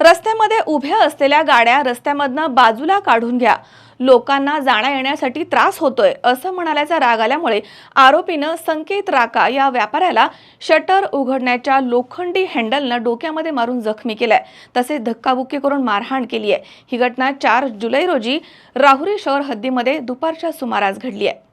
रस्त्यामध्ये उभ्या असलेल्या गाड्या रस्त्यामधनं बाजूला काढून घ्या. लोकांना जाण्या येण्यासाठी त्रास होतोय असं म्हणाल्याचा राग आल्यामुळे आरोपीनं संकेत राका या व्यापाऱ्याला शटर उघडण्याच्या लोखंडी हँडलनं डोक्यामध्ये मारून जखमी केलाय. तसेच धक्काबुक्की करून मारहाण केली आहे ही घटना चार जुलै रोजी राहुरी शहर हद्दीमध्ये दुपारच्या सुमारास घडली आहे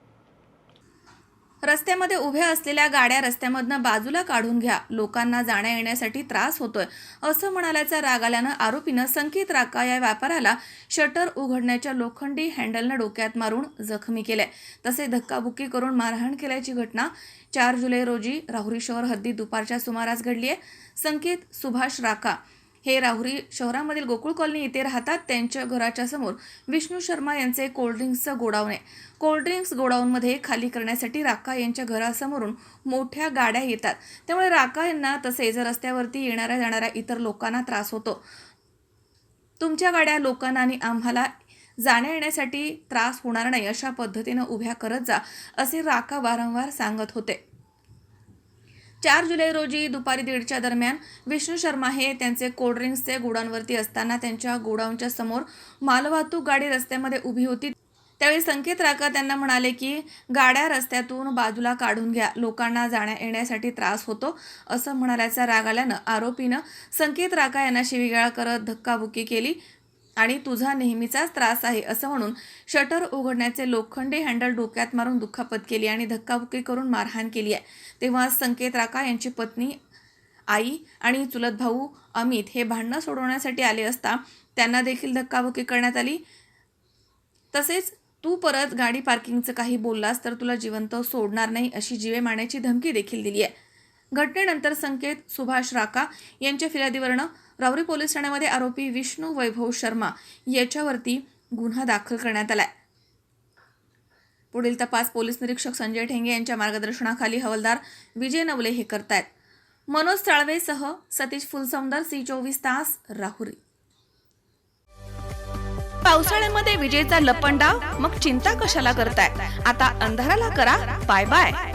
रस्त्यामध्ये उभ्या असलेल्या गाड्या रस्त्यामधनं बाजूला काढून घ्या. लोकांना जाण्या येण्यासाठी त्रास होतोय. असं म्हणाल्याचा राग आल्यानं आरोपीनं संकेत राका या व्यापाराला शटर उघडण्याच्या लोखंडी हँडलनं डोक्यात मारून जखमी केलंय. तसे धक्काबुक्की करून मारहाण केल्याची घटना चार जुलै रोजी राहुरी शहर हद्दीत दुपारच्या सुमारास घडली आहे संकेत सुभाष राका हे राहुरी शहरामधील गोकुळ कॉलनी येथे राहतात. त्यांच्या घराच्या समोर विष्णू शर्मा यांचे कोल्ड्रिंक्सचं गोडाऊन आहे. कोल्ड्रिंक्स गोडाऊनमध्ये खाली करण्यासाठी राका यांच्या घरासमोरून मोठ्या गाड्या येतात. त्यामुळे राका यांना तसेच रस्त्यावरती येणाऱ्या जाणाऱ्या इतर लोकांना त्रास होतो. तुमच्या गाड्या लोकांना आणि आम्हाला जाण्या येण्यासाठी त्रास होणार नाही अशा पद्धतीनं उभ्या करत जा असे राका वारंवार सांगत होते. चार जुलै रोजी दुपारी दीडच्या दरम्यान विष्णू शर्मा हे त्यांचे कोल्ड्रिंक्सचे गोडाऊनवरती असताना त्यांच्या गोडाऊनच्या समोर मालवाहतूक गाडी रस्त्यामध्ये उभी होती. त्यावेळी संकेत राका त्यांना म्हणाले की गाड्या रस्त्यातून बाजूला काढून घ्या. लोकांना जाण्या येण्यासाठी त्रास होतो असं म्हणाल्याचा राग आल्यानं आरोपीनं संकेत राका यांना शिवीगाळ करत धक्काबुक्की केली. आणि तुझा नेहमीचाच त्रास आहे असं म्हणून शटर उघडण्याचे लोखंडी हँडल डोक्यात मारून दुखापत केली आणि धक्काबुक्की करून मारहाण केली आहे. तेव्हा संकेत राका यांची पत्नी आई आणि चुलत भाऊ अमित हे भांडणं सोडवण्यासाठी आले असता त्यांना देखील धक्काबुक्की करण्यात आली. तसेच तू परत गाडी पार्किंगचं काही बोललास तर तुला जिवंत सोडणार नाही अशी जीवे मारण्याची धमकी देखील दिली आहे. घटनेनंतर संकेत सुभाष राका यांच्या फिर्यादीवरनं रावरी पोलीस ठाण्यामध्ये आरोपी विष्णू वैभव शर्मा याच्यावरती गुन्हा दाखल करण्यात आलाय. पुढील तपास पोलीस निरीक्षक संजय ठेंगे यांच्या मार्गदर्शनाखाली हवालदार विजय नवले हे करतायत. मनोज साळवेसह सतीश फुलसौंदर सी चोवीस तास राहुरी. पावसाळ्यामध्ये विजेचा लपंडा मग चिंता कशाला करताय? आता अंधाराला करा बाय बाय.